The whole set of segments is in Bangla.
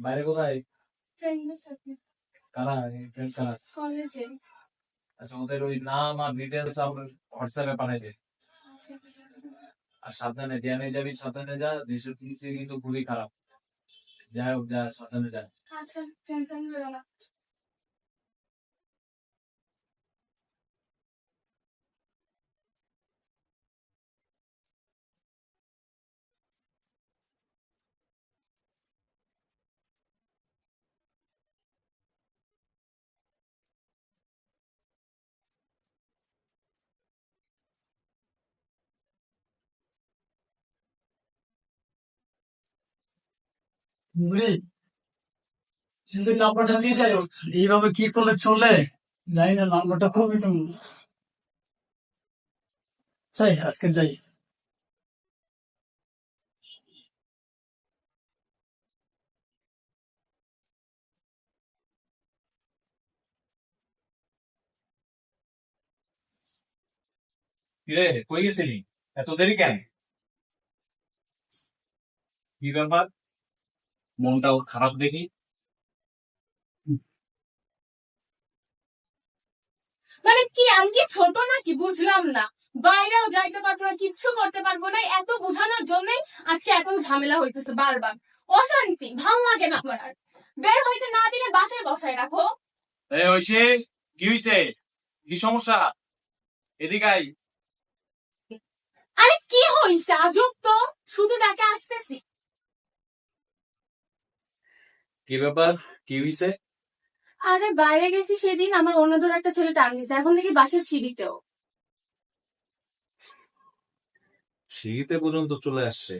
বাইরে কোথায়? ফ্রেন্ডের সাথে। কারা? ফ্রেন্ড কারা? কলেজে আচ্ছা ওদের ওই নাম আর ডিটেলস আমরা হোয়াটসঅ্যাপে পাঠাই দে। আর সাবধানে জ্ঞানে যাবি সাবধানে যা দেশের পরিস্থিতি কিন্তু খুবই খারাপ। যাই হোক যা সাবধানে যা। আচ্ছা টেনশন করো না। বুড়ি, কিন্তু নাম্বারটা দিয়ে যাই। এইভাবে কি করলে চলে? জানি না নাম্বারটা খুবই যাই, আজকে যাই। কিরে, কই গেছিলি? এত দেরি কেন? কি ব্যাপার? মনটাও খারাপ দেখি। মানে কি আমি কি ছোট নাকি? বুঝলাম না। বাইরেও যাইতে পারব না কিচ্ছু করতে পারব না এত বোঝানোর জন্য আজকে এত ঝামেলা হইতেছে বারবার। অশান্তি ভালো লাগে না আমার আর। বের হইতে না দিলে বাসায় বসায় রাখো। এ হইছে কি হইছে? কি সমস্যা? এদিকে আই আরে কি হইছে? আজব তো। শুধু ডাকে আসতেছি। কি ব্যাপার? কি হইছে? আরে বাইরে গেছি সেদিন আমার অন্য ধর একটা ছেলে টান দিছে। এখন দেখি বাসার সিঁড়িতেও। সিঁড়িতে পর্যন্ত চলে আসছে।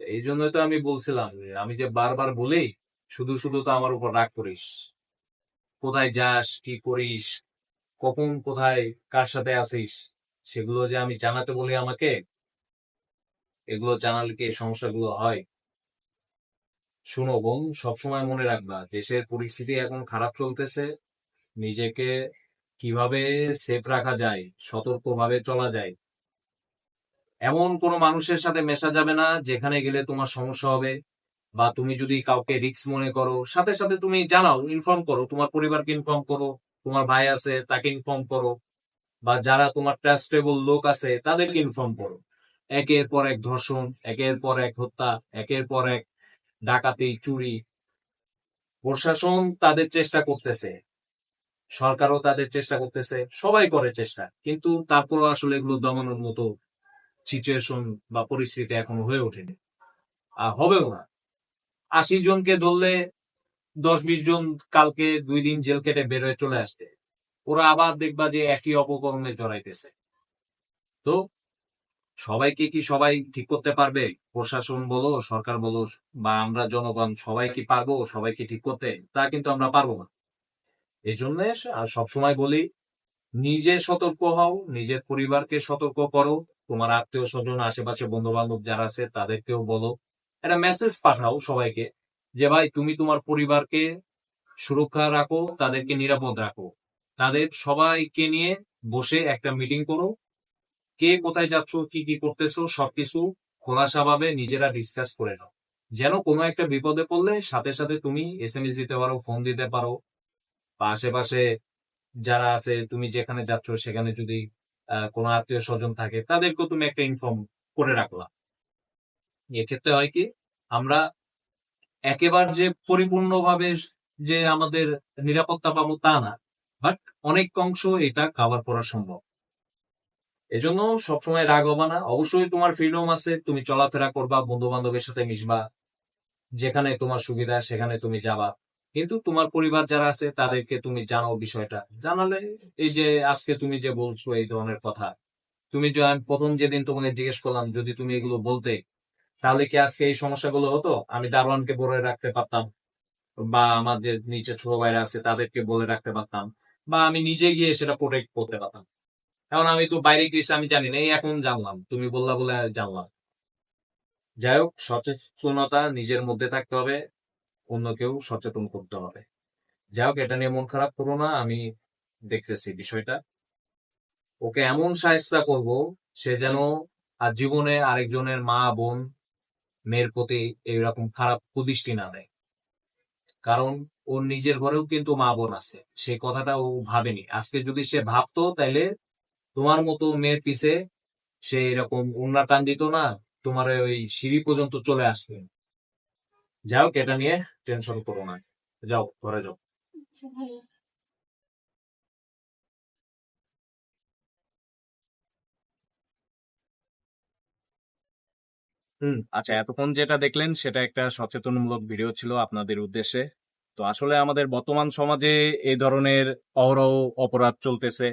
এই জন্যই তো আমি বলছিলাম আমি যে বারবার বলি শুধু শুধু তো আমার উপর রাগ করিস। কোথায় যাস কি করিস কখন কোথায় কার সাথে আসিস সেগুলো যে আমি জানাতে বলি আমাকে এগুলো জানালে কি সমস্যাগুলো হয়? শুনো বোন, সবসময় মনে রাখবা, দেশের পরিস্থিতি এখন খারাপ চলতেছে। নিজেকে কীভাবে সেফ রাখা যায়, সতর্কভাবে চলা যায়। এমন কোনো মানুষের সাথে মেশা যাবে না, যেখানে গেলে তোমার সমস্যা হবে। বা তুমি যদি কাউকে রিস্ক মনে করো, সাথে সাথে তুমি জানাও ইনফর্ম করো, তোমার পরিবারকে ইনফর্ম করো, তোমার ভাই আছে, তাকে ইনফর্ম করো। বা যারা তোমার ট্রাস্টেবল লোক আছে, তাদেরকে ইনফর্ম করো। একের পর এক ধর্ষণ, একের পর এক হত্যা, একের পর এক ডাকাতি, চুরি। প্রশাসন তাদের চেষ্টা করতেছে। সরকারও তাদের চেষ্টা করতেছে। সবাই করে চেষ্টা। কিন্তু তারপরও আসলে এগুলো দমানোর মতো সিচুয়েশন বা পরিস্থিতি এখন হয়ে ওঠেনি। আর হবেও না। আশি জনকে ধরলে দশ বিশ জন কালকে দুই দিন জেল কেটে বের হয়ে চলে আসবে। ওরা আবার দেখবা যে একই অপকর্মে জড়াইতেছে। তো সবাইকে কি সবাই ঠিক করতে পারবে? প্রশাসন বলো, সরকার বলো, বা আমরা জনগণ সবাই কি পারব সবাইকে ঠিক করতে? তা কিন্তু আমরা পারব না। এই জন্য আর সবসময় বলি, নিজে সতর্ক হও, নিজের পরিবারকে সতর্ক করো। তোমার আত্মীয় স্বজন আশেপাশে বন্ধু বান্ধব যারা আছে, তাদেরকেও বলো। একটা মেসেজ পাঠাও সবাইকে, যে ভাই, তুমি তোমার পরিবারকে সুরক্ষা রাখো, তাদেরকে নিরাপদ রাখো। তাদের সবাইকে নিয়ে বসে একটা মিটিং করো। কে কোথায় যাচ্ছ, কি কি করতেছো, সবকিছু খোলাসাভাবে নিজেরা ডিসকাস করে নাও। যেন কোনো একটা বিপদে পড়লে সাথে সাথে তুমি এস এম এস দিতে পারো ফোন দিতে পারো। বা আশেপাশে যারা আছে, তুমি যেখানে যাচ্ছ, সেখানে যদি কোনো আত্মীয় স্বজন থাকে, তাদেরকেও তুমি একটা ইনফর্ম করে রাখলা। এক্ষেত্রে হয় কি, আমরা একেবারে যে পরিপূর্ণভাবে যে আমাদের নিরাপত্তা পাবো তা না বাট অনেক অংশ এটা কাভার করা সম্ভব। এজন্য সবসময় রাগ হবা না। অবশ্যই তোমার ফ্রিডম আছে, তুমি চলাফেরা করবা বন্ধু বান্ধবের সাথে মিশবা, যেখানে তোমার সুবিধা সেখানে তুমি যাবা। কিন্তু তোমার পরিবার যারা আছে, তাদেরকে তুমি জানো বিষয়টা। জানালে এই যে আজকে তুমি যে বলছো এই ধরনের কথা, তুমি যে আমি প্রথম যেদিন তোমাকে জিজ্ঞেস করলাম, যদি তুমি এগুলো বলতে, তাহলে কি আজকে এই সমস্যাগুলো হতো? আমি দারোয়ানকে বলে রাখতে পারতাম, বা আমাদের নিচে ছোট ভাইরা আছে, তাদেরকে বলে রাখতে পারতাম, বা আমি নিজে গিয়ে সেটা প্রোটেক্ট করতে পারতাম। এখন আমি তো বাইরে গিয়েছি, আমি জানি না। এই এখন জানলাম, তুমি বললা বলে জানলাম। যাই হোক, সচেতনতা নিজের মধ্যে থাকতে হবে অন্যকেও সচেতন করতে হবে। যাই হোক, এটা নিয়ে মন খারাপ করো না, আমি দেখতেছি বিষয়টা। ওকে এমন সাহেস্তা করব, সে যেন আর জীবনে আরেকজনের মা, বোন, মেয়ের প্রতি এইরকম খারাপ কুদৃষ্টি না দেয়। কারণ ওর নিজের ঘরেও কিন্তু মা, বোন আছে। সেই কথাটা ও ভাবেনি। আজকে যদি সে ভাবতো, তাইলে তোমার মতো মেয়ের পিছে সে এরকম উন্না টান দিত না তোমার ওই সিঁড়ি পর্যন্ত চলে আসবে। যাও এটা নিয়ে টেনশন করো না। যাও ঘরে যাও। আচ্ছা হুম আচ্ছা এতক্ষণ যেটা দেখলেন সেটা একটা সচেতনমূলক ভিডিও ছিল আপনাদের উদ্দেশ্যে। তো আসলে আমাদের বর্তমান সমাজে এই ধরনের অহরহ অপরাধ চলতেছে।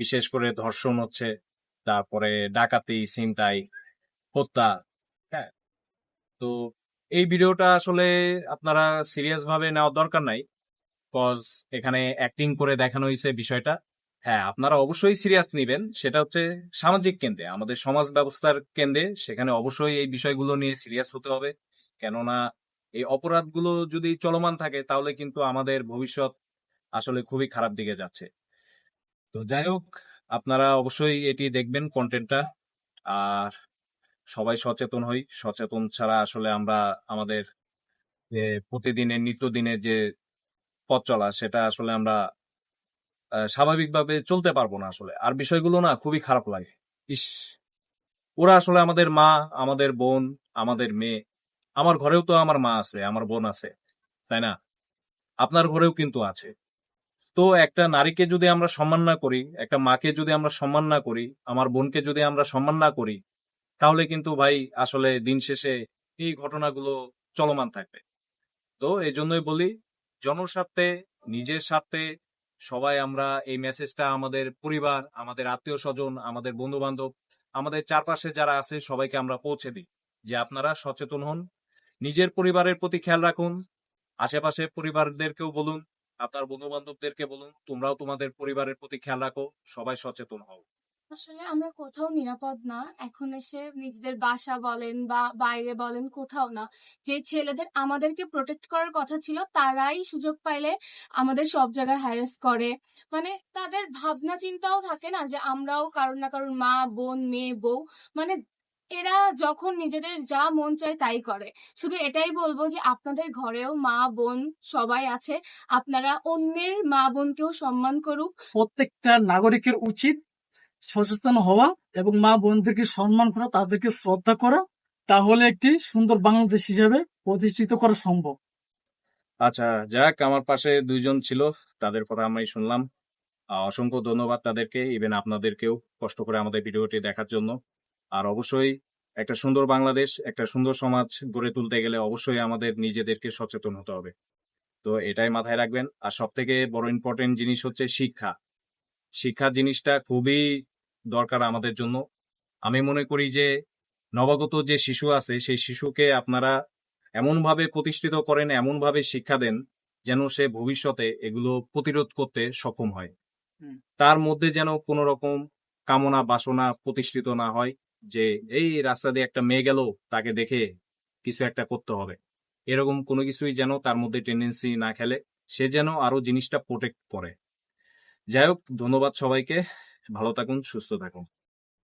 বিশেষ করে ধর্ষণ হচ্ছে, তারপরে ডাকাতি, ছিনতাই, হত্যা হ্যাঁ। তো এই ভিডিওটা আসলে আপনারা সিরিয়াস ভাবে নেওয়ার দরকার নাই কজ এখানে অ্যাক্টিং করে দেখানো হয়েছে বিষয়টা। হ্যাঁ আপনারা অবশ্যই সিরিয়াস নেবেন, সেটা হচ্ছে সামাজিক কেন্দ্রে, আমাদের সমাজ ব্যবস্থার কেন্দ্রে, সেখানে অবশ্যই এই বিষয়গুলো নিয়ে সিরিয়াস হতে হবে। কেননা এই অপরাধগুলো যদি চলমান থাকে, তাহলে কিন্তু আমাদের ভবিষ্যৎ আসলে খুবই খারাপ দিকে যাচ্ছে। তো যাই হোক, আপনারা অবশ্যই এটি দেখবেন কন্টেন্টটা আর সবাই সচেতন হই। সচেতন ছাড়া আসলে আমরা আমাদের যে প্রতিদিনের, নিত্যদিনের যে পথ চলা, সেটা আসলে আমরা স্বাভাবিকভাবে চলতে পারব না আসলে। আর বিষয়গুলো না খুবই খারাপ লাগে। ইস, ওরা আসলে আমাদের মা, আমাদের বোন, আমাদের মেয়ে, আমার ঘরেও তো আমার মা আছে, আমার বোন আছে, তাই না? আপনার ঘরেও কিন্তু আছে। তো একটা নারীকে যদি আমরা সম্মান না করি, একটা মাকে যদি আমরা সম্মান না করি, আমার বোনকে যদি আমরা সম্মান না করি, তাহলে কিন্তু ভাই আসলে দিন শেষে এই ঘটনাগুলো চলমান থাকবে। তো এই জন্যই বলি, জনস্বার্থে, নিজের স্বার্থে সবাই আমরা এই মেসেজটা আমাদের পরিবার, আমাদের আত্মীয় স্বজন আমাদের বন্ধু বান্ধব আমাদের চারপাশে যারা আছে সবাইকে আমরা পৌঁছে দিই, যে আপনারা সচেতন হন, নিজের পরিবারের প্রতি খেয়াল রাখুন আশেপাশে পরিবারদেরকেও বলুন আপনার বন্ধু বান্ধবদেরকে বলুন, তোমরাও তোমাদের পরিবারের প্রতি খেয়াল রাখো, সবাই সচেতন হও। আসলে আমরা কোথাও নিরাপদ না, এখন এসে নিজেদের বাসা বলেন বা বাইরে বলেন কোথাও না, যে ছেলেদের আমাদেরকে প্রোটেক্ট করার কথা ছিল, তারাই সুযোগ পাইলে আমাদের সব জায়গায় হ্যারাস করে। মানে তাদের ভাবনা চিন্তাও থাকে না যে আমরাও কারোর না কারোর মা, বোন, মেয়ে, বউ মানে এরা যখন নিজেদের যা মন চায় তাই করে। শুধু এটাই বলব যে আপনাদের ঘরেও মা বোন সবাই আছে। আপনারা অন্যের মা বোনকেও সম্মান করুক। প্রত্যেকটা নাগরিকের উচিত সচেতন হওয়া এবং মা বোনদেরকে সম্মান করা তাদেরকে শ্রদ্ধা করা। তাহলে একটি সুন্দর বাংলাদেশ হিসাবে প্রতিষ্ঠিত করা সম্ভব। আচ্ছা যাক আমার পাশে দুইজন ছিল। তাদের কথা আমি শুনলাম। আহ, অসংখ্য ধন্যবাদ তাদেরকে ইভেন আপনাদেরকেও কষ্ট করে আমাদের ভিডিওটি দেখার জন্য। আর অবশ্যই একটা সুন্দর বাংলাদেশ একটা সুন্দর সমাজ গড়ে তুলতে গেলে অবশ্যই আমাদের নিজেদেরকে সচেতন হতে হবে। তো এটাই মাথায় রাখবেন। আর সব থেকে বড় ইম্পর্টেন্ট জিনিস হচ্ছে শিক্ষা। শিক্ষা জিনিসটা খুবই দরকার আমাদের জন্য। আমি মনে করি যে নবাগত যে শিশু আছে সেই শিশুকে আপনারা এমনভাবে প্রতিষ্ঠিত করেন এমনভাবে শিক্ষা দেন যেন সে ভবিষ্যতে এগুলো প্রতিরোধ করতে সক্ষম হয়। তার মধ্যে যেন কোনো রকম কামনা বাসনা প্রতিষ্ঠিত না হয়। যে, এই রাস্তা দিয়ে একটা মেয়ে গেল, তাকে দেখে কিছু একটা করতে হবে। এরকম কোনো কিছুই যেন তার মধ্যে টেন্ডেন্সি না খেলে, সে যেন আরও জিনিসটা প্রোটেক্ট করে। যাই হোক, ধন্যবাদ সবাইকে। ভালো থাকুন, সুস্থ থাকুন।